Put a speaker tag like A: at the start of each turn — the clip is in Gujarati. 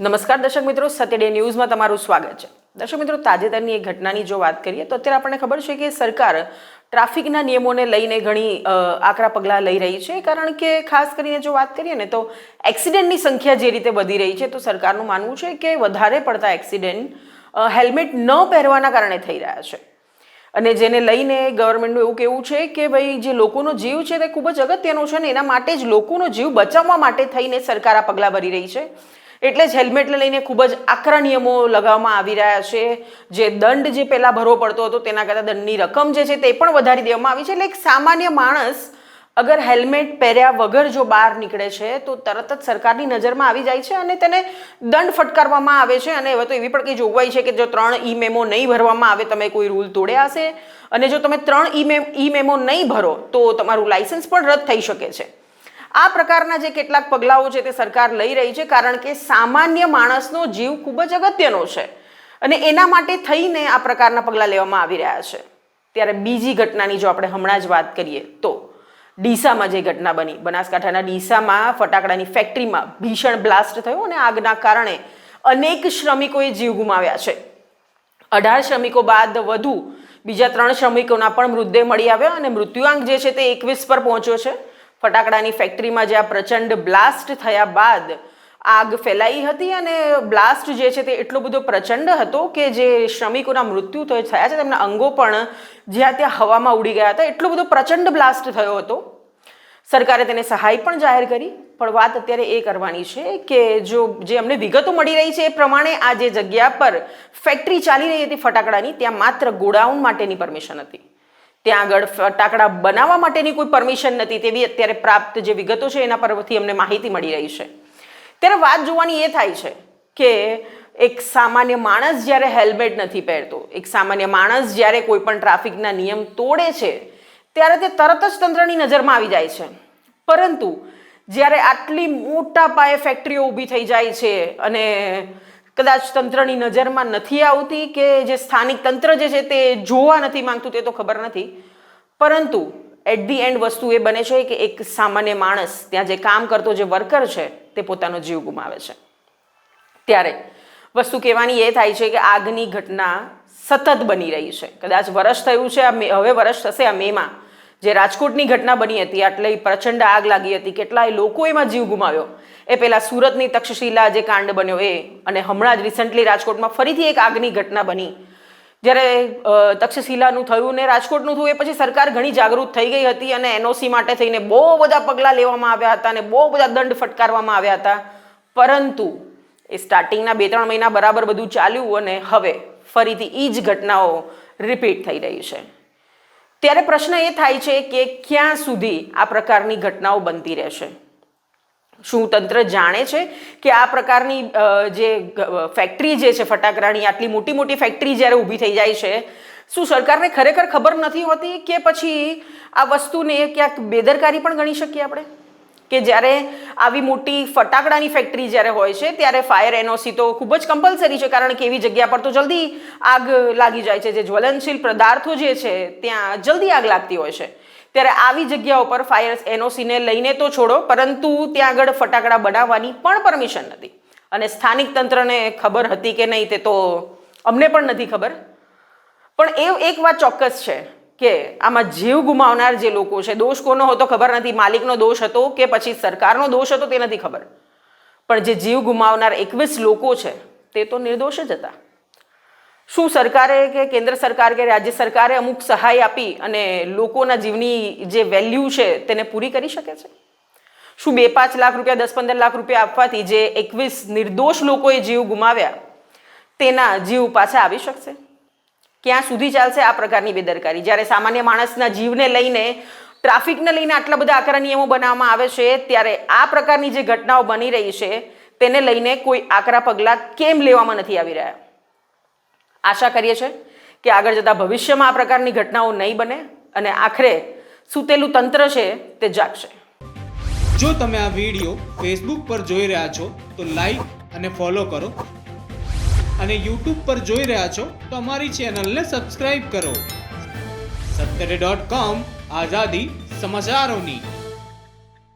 A: નમસ્કાર દર્શક મિત્રો સતેડે ન્યૂઝમાં તમારું સ્વાગત છે. દર્શક મિત્રો, તાજેતરની એક ઘટનાની જો વાત કરીએ, તો અત્યારે આપણને ખબર છે કે સરકાર ટ્રાફિકના નિયમોને લઈને ઘણી આકરા પગલાં લઈ રહી છે. કારણ કે ખાસ કરીને જો વાત કરીએ ને, તો એક્સિડન્ટની સંખ્યા જે રીતે વધી રહી છે, તો સરકારનું માનવું છે કે વધારે પડતા એક્સિડન્ટ હેલ્મેટ ન પહેરવાના કારણે થઈ રહ્યા છે. અને જેને લઈને ગવર્મેન્ટનું એવું કેવું છે કે ભાઈ જે લોકોનો જીવ છે, તે ખૂબ જ અગત્યનો છે ને, એના માટે જ લોકોનો જીવ બચાવવા માટે થઈને સરકાર આ પગલાં ભરી રહી છે. એટલે જ હેલ્મેટને લઈને ખૂબ જ આકરા નિયમો લગાવવામાં આવી રહ્યા છે. જે દંડ જે પહેલાં ભરવો પડતો હતો, તેના કરતાં દંડની રકમ જે છે તે પણ વધારી દેવામાં આવી છે. એટલે એક સામાન્ય માણસ અગર હેલ્મેટ પહેર્યા વગર જો બહાર નીકળે છે, તો તરત જ સરકારની નજરમાં આવી જાય છે અને તેને દંડ ફટકારવામાં આવે છે. અને હવે તો એવી પણ કંઈ જોગવાઈ છે કે જો ત્રણ ઈ મેમો નહીં ભરવામાં આવે, તમે કોઈ રૂલ તોડ્યા હશે. અને જો તમે ત્રણ ઈ મેમ ઈ મેમો નહીં ભરો, તો તમારું લાઇસન્સ પણ રદ થઈ શકે છે. આ પ્રકારના જે કેટલાક પગલાઓ છે તે સરકાર લઈ રહી છે, કારણ કે સામાન્ય માણસનો જીવ ખૂબ જ અગત્યનો છે અને એના માટે થઈને આ પ્રકારના પગલાં લેવામાં આવી રહ્યા છે. ત્યારે બીજી ઘટનાની જો આપણે હમણાં જ વાત કરીએ તો ડીસામાં જે ઘટના બની, બનાસકાંઠાના ડીસામાં ફટાકડાની ફેક્ટરીમાં ભીષણ બ્લાસ્ટ થયો અને આગના કારણે અનેક શ્રમિકોએ જીવ ગુમાવ્યા છે. અઢાર શ્રમિકો બાદ વધુ, બીજા ત્રણ શ્રમિકોના પણ મૃતદેહ મળી આવ્યા અને મૃત્યુઆંક જે છે તે એકવીસ પર પહોંચ્યો છે. ફટાકડાની ફેક્ટરીમાં જે આ પ્રચંડ બ્લાસ્ટ થયા બાદ આગ ફેલાઈ હતી અને બ્લાસ્ટ જે છે તે એટલો બધો પ્રચંડ હતો કે જે શ્રમિકોના મૃત્યુ થયો- છે, તેમના અંગો પણ જ્યાં ત્યાં હવામાં ઉડી ગયા હતા, એટલો બધો પ્રચંડ બ્લાસ્ટ થયો હતો. સરકારે તેને સહાય પણ જાહેર કરી, પણ વાત અત્યારે એ કરવાની છે કે જો જે અમને વિગતો મળી રહી છે એ પ્રમાણે આ જે જગ્યા પર ફેક્ટરી ચાલી રહી હતી ફટાકડાની, ત્યાં માત્ર ગોડાઉન માટેની પરમિશન હતી. ત્યાં આગળ ફટાકડા બનાવવા માટેની કોઈ પરમિશન નથી. તેવી અત્યારે પ્રાપ્ત જે વિગતો છે, એના પરથી અમને માહિતી મળી રહી છે. ત્યારે વાત જોવાની એ થાય છે કે એક સામાન્ય માણસ જ્યારે હેલ્મેટ નથી પહેરતો, એક સામાન્ય માણસ જ્યારે કોઈ પણ ટ્રાફિકના નિયમ તોડે છે, ત્યારે તે તરત જ તંત્રની નજરમાં આવી જાય છે. પરંતુ જ્યારે આટલી મોટા પાયે ફેક્ટરીઓ ઊભી થઈ જાય છે અને કદાચ તંત્રની નજરમાં નથી આવતી કે જે સ્થાનિક તંત્ર જે છે તે જોવા નથી માંગતું તે તો ખબર નથી. પરંતુ એટ ધી એન્ડ વસ્તુ એ બને છે કે એક સામાન્ય માણસ ત્યાં જે કામ કરતો જે વર્કર છે તે પોતાનો જીવ ગુમાવે છે. ત્યારે વસ્તુ કહેવાની એ થાય છે કે આગની ઘટના સતત બની રહી છે. કદાચ વરસ થયું છે, આ હવે વરસ થશે આ મેમાં. જે રાજકોટની ઘટના બની હતી, આટલી પ્રચંડ આગ લાગી હતી, કેટલાય લોકો એમાં જીવ ગુમાવ્યો. એ પહેલાં સુરતની તક્ષશિલા જે કાંડ બન્યો એ, અને હમણાં જ રિસન્ટલી રાજકોટમાં ફરીથી એક આગની ઘટના બની. જ્યારે તક્ષશિલાનું થયું ને રાજકોટનું થયું, એ પછી સરકાર ઘણી જાગૃત થઈ ગઈ હતી અને એનઓસી માટે થઈને બહુ બધા પગલાં લેવામાં આવ્યા હતા અને બહુ બધા દંડ ફટકારવામાં આવ્યા હતા. પરંતુ, એ સ્ટાર્ટિંગના બે ત્રણ મહિના બરાબર બધું ચાલ્યું અને હવે ફરીથી એ જ ઘટનાઓ રિપીટ થઈ રહી છે. ત્યારે પ્રશ્ન એ થાય છે કે ક્યાં સુધી આ પ્રકારની ઘટનાઓ બનતી રહેશે? શું તંત્ર જાણે છે કે આ પ્રકારની જે ફેક્ટરી જે છે ફટાકડાની આટલી મોટી મોટી ફેક્ટરી જ્યારે ઊભી થઈ જાય છે, શું સરકારને ખરેખર ખબર નથી હોતી કે પછી આ વસ્તુને ક્યાંક બેદરકારી પણ ગણી શકીએ આપણે? કે જ્યારે આવી મોટી ફટાકડાની ફેક્ટરી જ્યારે હોય છે, ત્યારે ફાયર એનઓસી તો ખૂબ જ કમ્પલસરી છે, કારણ કે એવી જગ્યા પર તો જલ્દી આગ લાગી જાય છે. જે જ્વલનશીલ પદાર્થો જે છે, ત્યાં જલ્દી આગ લાગતી હોય છે. ત્યારે આવી જગ્યાઓ પર ફાયર એનઓસીને લઈને તો છોડો, પરંતુ ત્યાં આગળ ફટાકડા બનાવવાની પણ પરમિશન નથી. અને સ્થાનિક તંત્રને ખબર હતી કે નહીં તે તો અમને પણ નથી ખબર. પણ એ એક વાત ચોક્કસ છે કે આમાં જીવ ગુમાવનાર જે લોકો છે, દોષ કોનો હતો ખબર નથી, માલિકનો દોષ હતો કે પછી સરકારનો દોષ હતો તે નથી ખબર. પણ જે જીવ ગુમાવનાર એકવીસ લોકો છે, તે તો નિર્દોષ જ હતા. શું સરકારે કે કેન્દ્ર સરકાર કે રાજ્ય સરકારે અમુક સહાય આપી અને લોકોના જીવની જે વેલ્યુ છે તેને પૂરી કરી શકે છે? શું બે પાંચ લાખ રૂપિયા, દસ પંદર લાખ રૂપિયા આપવાથી જે એકવીસ નિર્દોષ લોકોએ જીવ ગુમાવ્યા, તેના જીવ પાછા આવી શકશે? ક્યાં સુધી ચાલશે આ પ્રકારની બેદરકારી? જ્યારે સામાન્ય માણસના જીવને લઈને, ટ્રાફિકને લઈને આટલા બધા આકરા નિયમો બનાવવામાં આવે છે, ત્યારે આ પ્રકારની જે ઘટનાઓ બની રહી છે, તેને લઈને કોઈ આકરા પગલાં કેમ લેવામાં નથી આવી રહ્યા? આશા કરીએ છીએ કે આગળ જતાં ભવિષ્યમાં આ પ્રકારની ઘટનાઓ નહીં બને અને આખરે સૂતેલું તંત્ર છે તે જાગશે.
B: જો તમે આ વીડિયો ફેસબુક પર જોઈ રહ્યા છો, તો લાઈક અને ફોલો કરો. અને યુટ્યુબ પર જોઈ રહ્યા છો, તો અમારી ચેનલને સબસ્ક્રાઈબ કરો. સત્તરે ડોટ કોમ આઝાદી સમાચારોની.